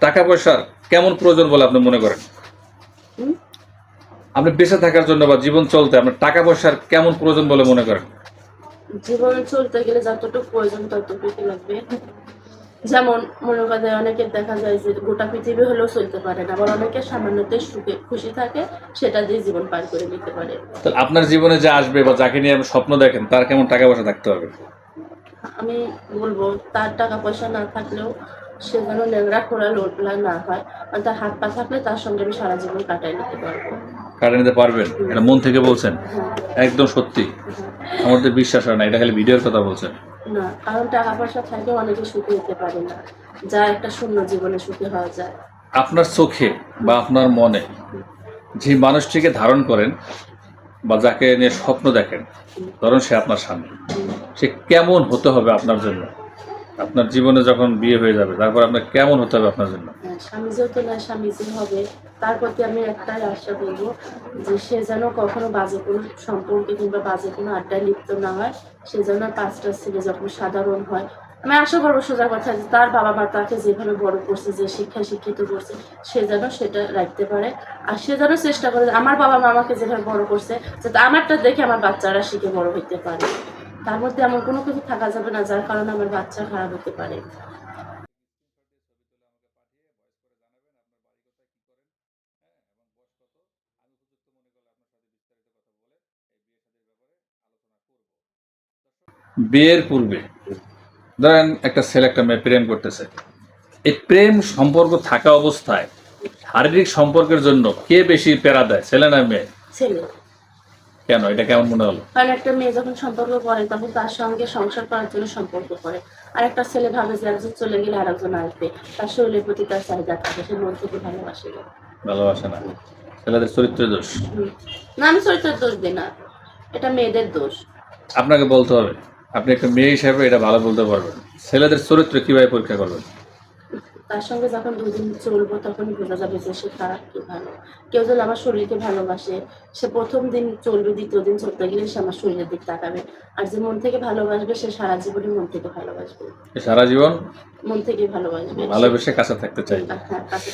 টাকা পয়সার কেমন প্রয়োজন বলে আপনি মনে করেন? আপনি বেঁচে থাকার জন্য বা জীবন চলতে আপনার টাকা পয়সার কেমন প্রয়োজন বলে মনে করেন? জীবনে চলতে গেলে যতটুকু প্রয়োজন ততটুকু লাগবে। যেমন মনে করা যায় অনেকের দেখা যায় যে গোটা পৃথিবী হলেও চলতে পারে না আবার অনেকে সামান্যতে সুখে খুশি থাকে সেটা দিয়ে জীবন পার করে নিতে পারে। তাহলে আপনার জীবনে যা আসবে বা যাকে নিয়ে আপনি স্বপ্ন দেখেন তার কেমন টাকা পয়সা থাকতে হবে? আমি বলব তার টাকা পয়সা না থাকলেও সে যেন ন্যাংরা খোলা লোটলা না হয় আর তার হাত পা থাকলে তার সঙ্গে আমি সারা জীবন কাটাই নিতে পারব। কাটা নিতে পারবেন? এটা মন থেকে বলছেন? হ্যাঁ, একদম সত্যি। তো বিশ্বাস হয় না এটা খালি ভিডিওর কথা বলছেন। না কারণ টাকা পয়সা থাকলেও অনেকে সুখী হতে পারে না। যা একটা শূন্য জীবনে সুখী হওয়া যায়। আপনার চোখে বা আপনার মনে যে মানুষটিকে ধারণ করেন বা যাকে নিয়ে স্বপ্ন দেখেন ধরুন সে আপনার স্বামী। সে কেমন হতে হবে আপনার জন্য? আপনার জীবনে যখন বিয়ে হয়ে যাবে তারপর আপনার কেমন হতে হবে আপনার জন্য? হ্যাঁ, স্বামী যেহেতু না স্বামীজি হবে তার প্রতি আমি একটাই আশা করব যে সে যেন কখনো বাজে কোনো সম্পর্কে কিংবা বাজে কোনো আড্ডায় লিপ্ত না হয় সে যেন পাঁচটা ছেলে যখন সাধারণ হয়। আমি আশা করব সোজা কথা যে তার বাবা মা তাকে যেভাবে বড় করছে যে শিক্ষায় শিক্ষিত করছে সে যেন সেটা রাখতে পারে। আর সে যেন চেষ্টা করে আমার বাবা মা আমাকে যেভাবে বড় করছে যাতে আমারটা দেখে আমার বাচ্চারা শিখে বড় হইতে পারে। তার মধ্যে এমন কোনো কিছু থাকা যাবে না যার কারণে আমার বাচ্চা খারাপ হতে পারে। বিয়ের পূর্বে ধরেন একটা ছেলে একটা মেয়ে প্রেম করতেছে। এই প্রেম সম্পর্ক থাকা অবস্থায় শারীরিক সম্পর্কের জন্য কে বেশি প্যারা দেয় ছেলে না মেয়ে? ছেলে। কেন? এটা কেমন মনে হলো? কারণ একটা মেয়ে যখন সম্পর্ক করে তখন তার সঙ্গে সংসার করার জন্য সম্পর্ক করে। আর একটা ছেলে ভাবে যে একজন চলে গেলে আরেকজন আসবে। তার শরীরের প্রতি তার চাহিদা থাকে সে মন থেকে ভালোবাসে। ভালোবাসে না। ছেলেদের চরিত্রের দোষ। না আমি চরিত্রের দোষ দিই না। এটা মেয়েদের দোষ। আপনাকে বলতে হবে আপনি একটা মেয়ে হিসাবে এটা ভালো বলতে পারবেন। ছেলেদের চরিত্র কীভাবে পরীক্ষা করবেন? তার সঙ্গে যখন দুদিন চলবো তখন বোঝা যাবে যে সে খারাপ কি ভালো। কেউ যদি আমার শরীরকে ভালোবাসে সে প্রথম দিন চলবে দ্বিতীয় দিন চলতে গেলে সে আমার শরীরের দিক তাকাবে। আর যে মন থেকে ভালোবাসবে সে সারা জীবনই মন থেকে ভালোবাসবে। সারা জীবন? মন থেকে ভালোবাসবে। ভালোবেসে কাছে থাকতে চাই। হ্যাঁ কাছে